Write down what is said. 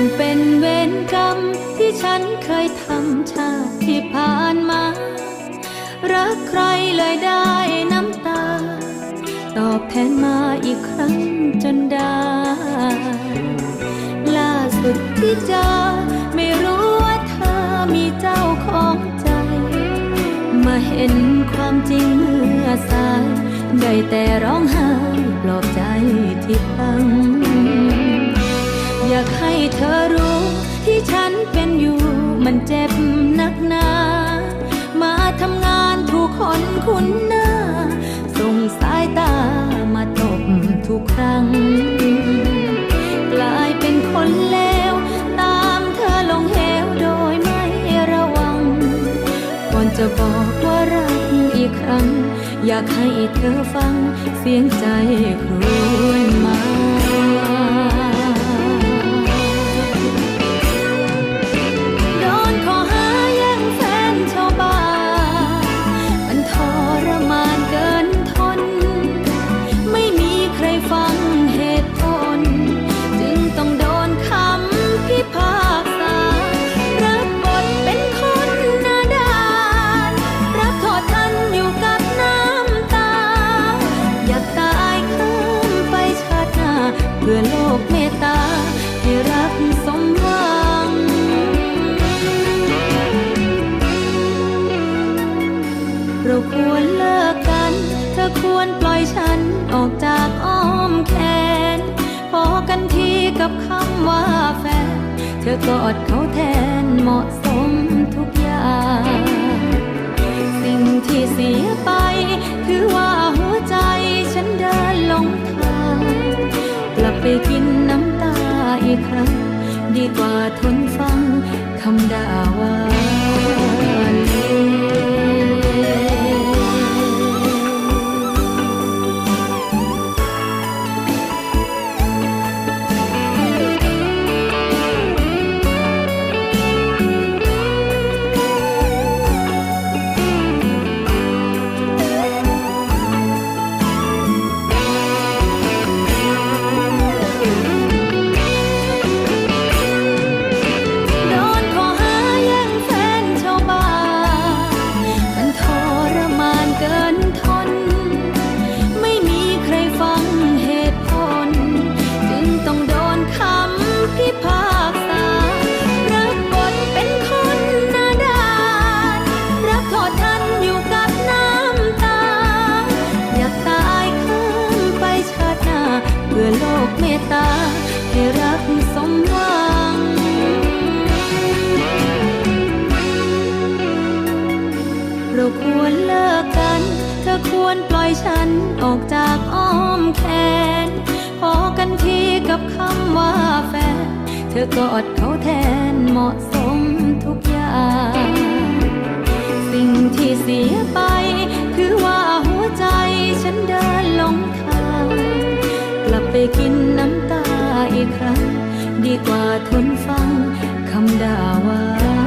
งเป็นเวรกรรมที่ฉันเคยทำชาติที่ผ่านมา รักใครเลยได้น้ำตา ตอบแทนมาอีกครั้งจนได้ ล่าสุดที่เจอไม่รู้ว่าเธอมีเจ้าของใจ มาเห็นความจริงเมื่อสายได้แต่ร้องไห้ปลอบใจที่พังากให้เธอรู้ ที่ฉันเป็นอยู่มันเจ็บนักหนา มาทำงานถูกคนคุ้นหน้า ส่งสายตามาตบทุกครั้ง กลายเป็นคนเลว ตามเธอลงเหวโดยไม่ระวัง ก่อนจะบอกว่ารักอีกครั้ง อยากให้เธอฟังเสียงใจครวญมา ควรปล่อยฉันออกจากอ้อมแขน พอกันทีกับคำว่าแฟน เธอกอดเขาแทนเหมาะสมทุกอย่าง สิ่งที่เสียไป ถือว่าหัวใจฉันเดินลงทาง กลับไปกินน้ำตาอีกครั้ง ดีกว่าทนฟังคำด่าว่า เมตตาให้รักสมหวังเราควรเลิกกัน เธอควรปล่อยฉันออกจากอ้อมแขน พอกันทีกับคำว่าแฟน เธอกอดเขาแทนเหมาะสมทุกอย่าง สิ่งที่เสียไป คือว่าหัวใจฉันเดินลงทาง กลับไปกิน ครั้ง ดีกว่าทนฟังคำด่าว่า